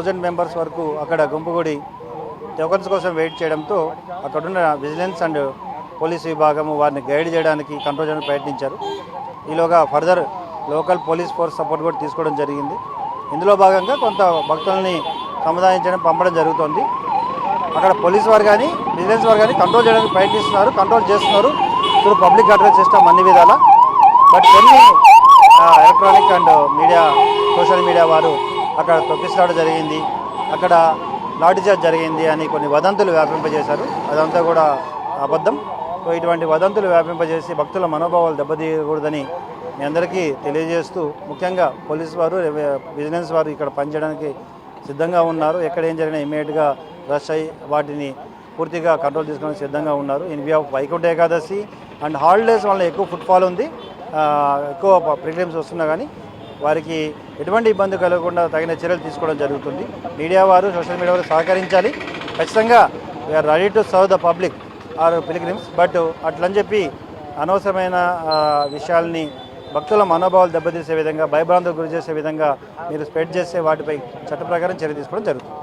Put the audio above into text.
Thousand members వరకు అక్కడ గుంపుగూడి tokens కోసం వెయిట్ చేయడంతో అక్కడున్న విజిలెన్స్ అండ్ పోలీస్ విభాగము వారిని గైడ్ చేయడానికి కంట్రోల్ చేయడానికి ప్రయత్నించారు. ఈలోగా further local police force support కూడా తీసుకోవడం జరిగింది. ఇందులో భాగంగా కొంత భక్తుల్ని సముదాయించడం పంపడం జరుగుతోంది. అక్కడ పోలీస్ వారు కానీ విజిలెన్స్ వారు కానీ కంట్రోల్ చేయడానికి ప్రయత్నిస్తున్నారు కంట్రోల్ చేస్తున్నారు ఇప్పుడు పబ్లిక్ అడ్రస్ సిస్టమ్ అన్ని విధాలా. బట్ కొన్ని electronic and media social media వారు అక్కడ తొక్కిసలాట జరిగింది. అక్కడ లాఠీచార్జ్ జరిగింది అని కొన్ని వదంతులు వ్యాపింపజేశారు. అదంతా కూడా అబద్ధం. సో ఇటువంటి వదంతులు వ్యాపింపజేసి భక్తుల మనోభావాలు దెబ్బతీయకూడదని మీ అందరికీ తెలియజేస్తూ ముఖ్యంగా పోలీస్ వారు విజిలెన్స్ వారు ఇక్కడ పనిచేయడానికి సిద్ధంగా ఉన్నారు. ఎక్కడ ఏం జరిగినా ఇమీడియట్గా రష్ అయ్యి వాటిని పూర్తిగా కంట్రోల్ తీసుకోవడానికి సిద్ధంగా ఉన్నారు. In view of Vaikuntha Ekadashi and holidays వల్ల ఎక్కువ ఫుట్ఫాల్ ఉంది. ఎక్కువ ప్రిగ్రిమ్స్ వస్తున్నా కానీ వారికి ఎటువంటి ఇబ్బంది కలగకుండా తగిన చర్యలు తీసుకోవడం జరుగుతుంది. మీడియా వారు సోషల్ మీడియా వారు సహకరించాలి. ఖచ్చితంగా we're ready to serve the public or pilgrims. But అట్లని చెప్పి అనవసరమైన విషయాల్ని భక్తుల మనోభావాలు దెబ్బతీసే విధంగా భయభ్రాంతులకు గురి చేసే విధంగా మీరు స్ప్రెడ్ చేసే వాటిపై చట్ట ప్రకారం చర్య తీసుకోవడం జరుగుతుంది.